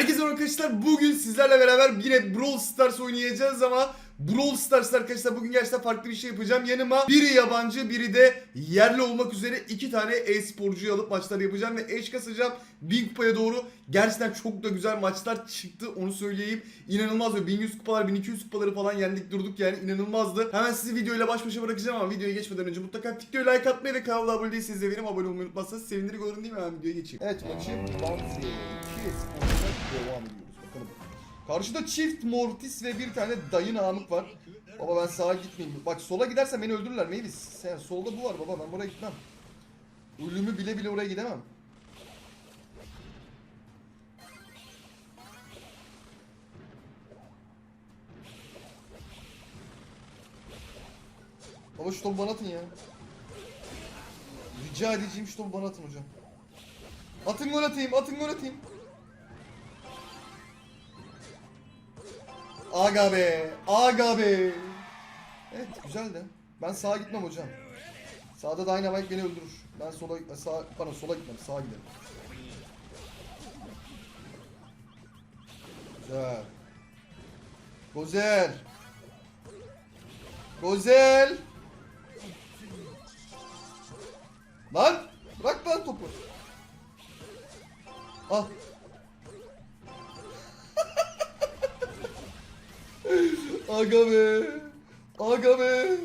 Herkese arkadaşlar bugün sizlerle beraber yine Brawl Stars oynayacağız ama Brawl Stars arkadaşlar bugün gerçekten farklı bir şey yapacağım. Yanıma biri yabancı biri de yerli olmak üzere iki tane e-sporcuyu alıp maçlar yapacağım ve eş kasacağım. Bin kupaya doğru gerçekten çok da güzel maçlar çıktı onu söyleyeyim. İnanılmaz ve 1100 kupalar 1200 kupaları falan yendik durduk yani inanılmazdı. Hemen sizi videoyla baş başa bırakacağım ama videoya geçmeden önce mutlaka videoya like atmayı ve kanala abone değilseniz de benim abone olmayı unutmazsanız sevinirim olur değil mi? Hemen videoya geçeyim. Evet maçı Bounty 2 sporcular devam ediyoruz. Bakalım. Karşıda çift Mortis ve bir tane dayı namık var. Baba ben sağa gitmeyeyim. Bak sola gidersen beni öldürürler Mavis. Sen solda bu var baba ben buraya gitmem. Ölümü bile bile oraya gidemem. Baba şu topu bana atın ya. Rica edeceğim şu topu bana atın hocam. Atın gol atayım, atın gol atayım. Aga be, aga be. Evet güzel de. Ben sağa gitmem hocam. Sağda Dynamite beni öldürür. Ben sola, sağ, pardon sola gitmem, sağa giderim. Güzel. Güzel. Güzel. Lan! Bırak lan topu. Al. Aga be. Aga be.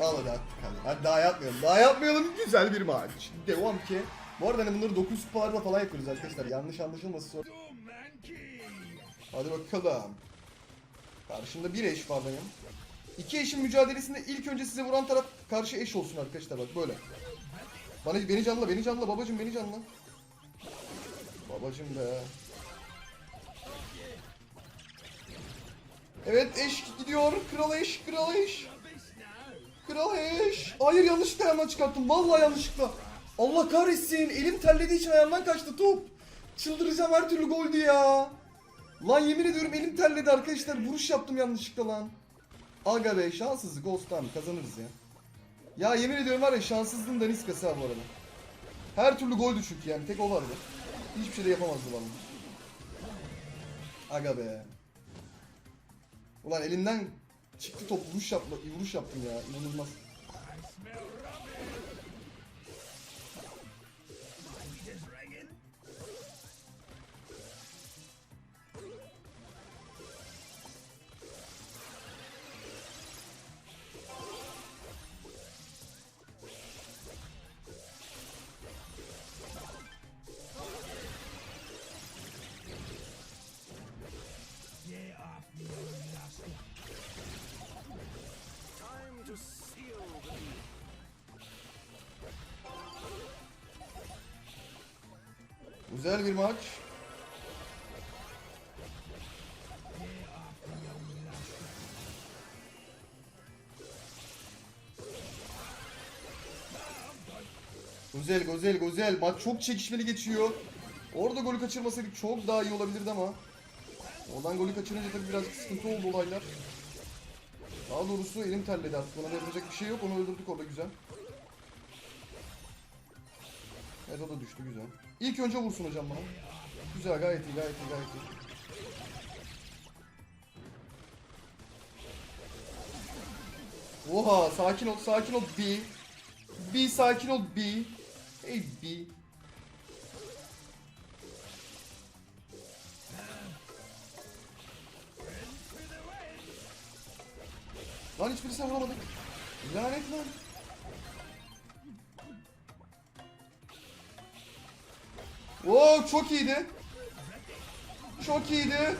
Al hadi attık hadi. Hadi daha yapmayalım. Daha yapmayalım. Güzel bir maç. Devam ki. Bu arada hani bunları 9 kupalarda falan yapıyoruz arkadaşlar. Yanlış anlaşılmasın sonra. Hadi bakalım. Karşımda bir eş var benim. İki eşin mücadelesinde ilk önce size vuran taraf karşı eş olsun arkadaşlar bak böyle. Bana beni canla, beni canla babacım beni canla. Babacım be. Evet eş gidiyor. Kral eş, kral eş. Kral eş. Hayır yanlışlıkla ayağımdan çıkarttım. Vallahi yanlışlıkla. Allah kahretsin. Elim terlediği için ayağımdan kaçtı top. Çıldıracağım her türlü goldü ya. Lan yemin ediyorum elim terledi arkadaşlar. Vuruş yaptım yanlışlıkla lan. Aga be şanssızlık olsun kazanırız ya. Ya yemin ediyorum var ya şanssızlığın daniskası ha bu arada. Her türlü goldü çünkü yani tek o vardı. Hiçbir şey de yapamazdı vallahi. Aga be. Ulan elimden çıktı top vuruş, yapma, vuruş yaptım ya inanılmaz. Güzel bir maç. Güzel güzel güzel. Maç çok çekişmeli geçiyor. Orada golü kaçırmasaydık çok daha iyi olabilirdi ama. Oradan golü kaçırınca tabii birazcık sıkıntı oldu olaylar. Daha doğrusu elim terledi artık. Ona yapacak bir şey yok. Onu öldürdük orada güzel. Evet o da düştü güzel. İlk önce vursun hocam bana. Güzel gayet iyi gayet iyi gayet iyi. Oha sakin ol sakin ol B. B sakin ol B. Hey B. Lan hiçbirisine vuramadık. Lanet lan. Oo çok iyiydi. Çok iyiydi.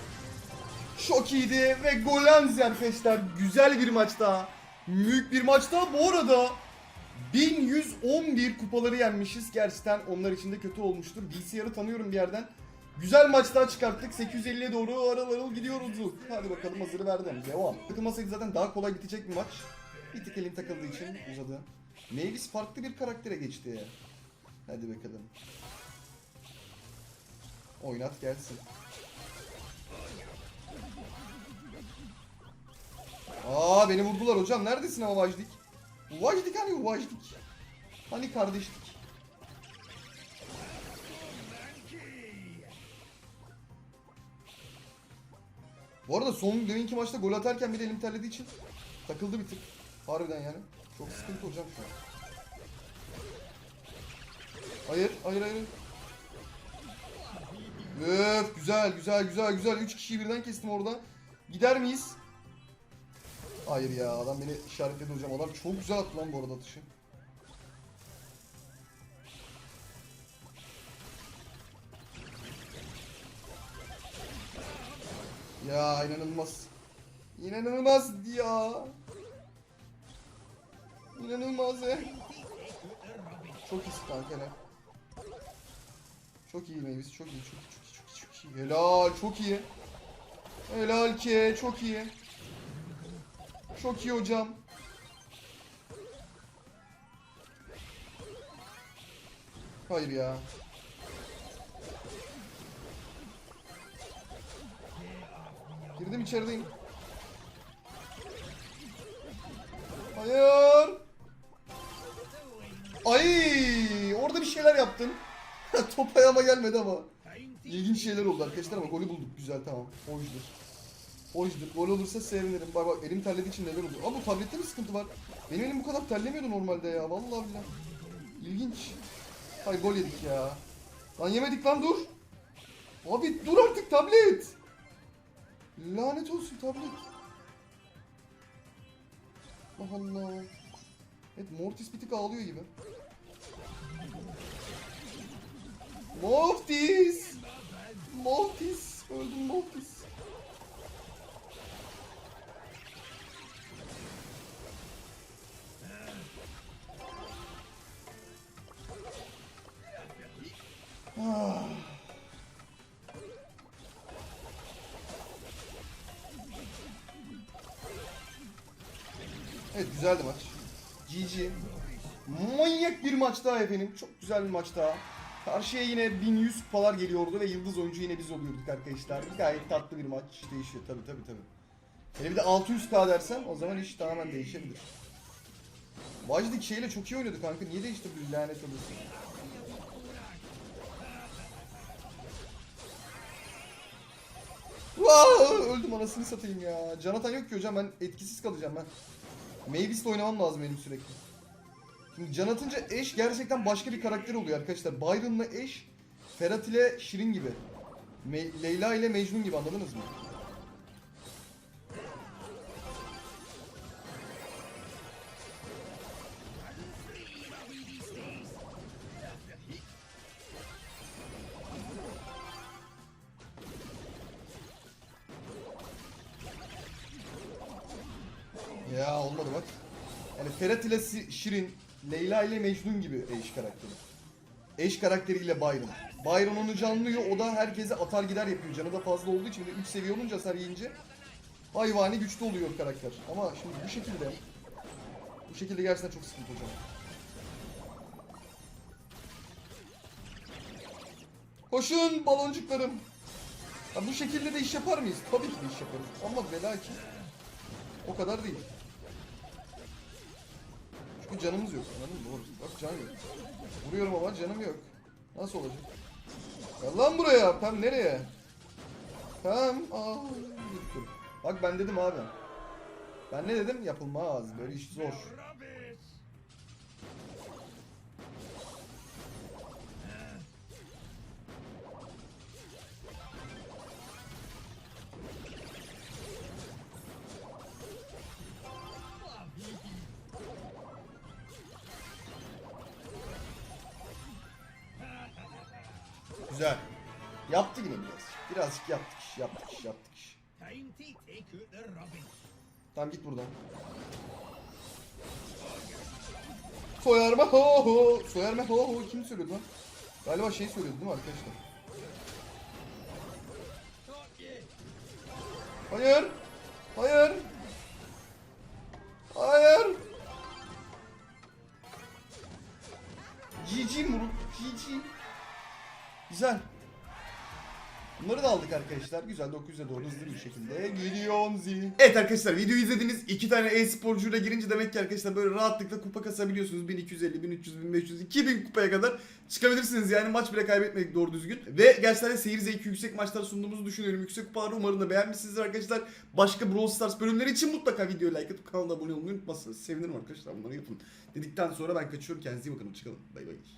Çok iyiydi ve Golenzi arkadaşlar güzel bir maç daha. Büyük bir maç daha. Bu arada 1111 kupaları yenmişiz. Gerçekten onlar için de kötü olmuştur. BCR'ı tanıyorum bir yerden. Güzel maç çıkarttık. 850'ye doğru arıl arıl gidiyoruz. Hadi bakalım hazırı verdim. Devam. Takılmasaydı zaten daha kolay bitecek bir maç. Bir tık elim takıldığı için uzadı. Mavis farklı bir karaktere geçti. Hadi bakalım. Oynat gelsin. Aa beni vurdular hocam. Neredesin ama Vajdik? Vajdik hani Vajdik? Hani kardeşlik? Bu arada son deminki maçta gol atarken bir elim terlediği için takıldı bir tık. Harbiden yani. Çok sıkıntı hocam şu an. Hayır, hayır, hayır. Öf, güzel, güzel, güzel, güzel. 3 kişiyi birden kestim orada. Gider miyiz? Hayır ya, adam beni işaretledi hocam. Adam çok güzel attı lan bu arada atışı. Ya inanılmaz. İnanılmaz ya. İnanılmaz ya. Çok iyi kanka? Çok iyi Mavis, çok iyi, çok iyi, çok iyi, çok iyi, çok iyi. Helal, çok iyi. Helal ki, çok iyi. Çok iyi hocam. Hayır ya. Girdim içerideyim. Hayır. Ay, orada bir şeyler yaptın. Top ayağıma gelmedi ama. İlginç şeyler oldu arkadaşlar ama golü bulduk. Güzel tamam. Hoşdur. Hoşdur. Gol olursa sevinirim. Bak bak elim terlediği için neler oldu. Aa bu tablette mi sıkıntı var? Benim elim bu kadar terlemiyordu normalde ya. Vallahi billahi. İlginç. Hay gol yedik ya. Lan yemedik lan dur. Abi dur artık tablet. Lanet olsun tablet. Allah Allah. Evet Mortis bir tık ağlıyor gibi. Mortis! Mortis! Öldüm Mortis. Ah. Evet güzeldi maç. GG. Manyak bir maç daha efendim. Çok güzel bir maç daha. Karşıya yine 1100 kupalar geliyordu ve yıldız oyuncu yine biz oluyorduk arkadaşlar. Gayet tatlı bir maç değişiyor tabi tabi tabi. Hele bir de 600k dersen o zaman iş tamamen değişebilir. Vajdik şeyle çok iyi oynadı kanka. Niye değişti bu lanet olası? Vaa, öldüm anasını satayım ya. Canatan yok ki hocam ben etkisiz kalacağım ben. Mavis'le oynamam lazım benim sürekli. Şimdi can atınca eş gerçekten başka bir karakter oluyor arkadaşlar. Byron'la eş, Ferhat ile Şirin gibi. Me- Leyla ile Mecnun gibi anladınız mı? Ya olmadı bak. Yani Ferhat ile Şirin, Leyla ile Mecnun gibi eş karakteri. Eş karakteriyle Byron. Byron onu canlıyor, o da herkese atar gider yapıyor. Canı da fazla olduğu için de 3 seviye olunca hasar yiyince hayvani güçlü oluyor karakter. Ama şimdi bu şekilde, bu şekilde gerçekten çok sıkıntı hocam. Koşun baloncuklarım. Ha, bu şekilde de iş yapar mıyız? Tabii ki de iş yaparız. Ama ve lakin o kadar değil. Çünkü canımız yok. Anladın mı? Doğru. Bak can yok. Vuruyorum ama canım yok. Nasıl olacak? Gel lan buraya. Pem nereye? Pem. Aa. Bak ben dedim abi. Ben ne dedim? Yapılmaz. Böyle iş zor. Güzel. Yaptı yine biraz. Birazcık yaptık iş, yaptık iş, yaptık iş. Tamam git buradan. Soyarma ho ho. Soyarma ho ho. Kim söylüyordu lan? Galiba şey söylüyordu değil mi arkadaşlar? Hayır. Hayır. Hayır. GG Muruk. GG. Güzel. Bunları da aldık arkadaşlar. Güzel 900'e doğru hızlı bir şekilde gidiyoruz. Evet arkadaşlar videoyu izlediniz. iki tane e-sporcuyla girince demek ki arkadaşlar böyle rahatlıkla kupa kasabiliyorsunuz. 1250, 1300, 1500, 2000 kupaya kadar çıkabilirsiniz. Yani maç bile kaybetmedik doğru düzgün. Ve gerçekten de seyir zevki yüksek maçlar sunduğumuzu düşünüyorum. Yüksek kupaları umarım da beğenmişsinizdir arkadaşlar. Başka Brawl Stars bölümleri için mutlaka videoyu like atıp kanala abone olmayı unutmazsınız. Sevinirim arkadaşlar bunları yapın. Dedikten sonra ben kaçıyorum. Kendinize iyi bakın. Çıkalım. Bay bay.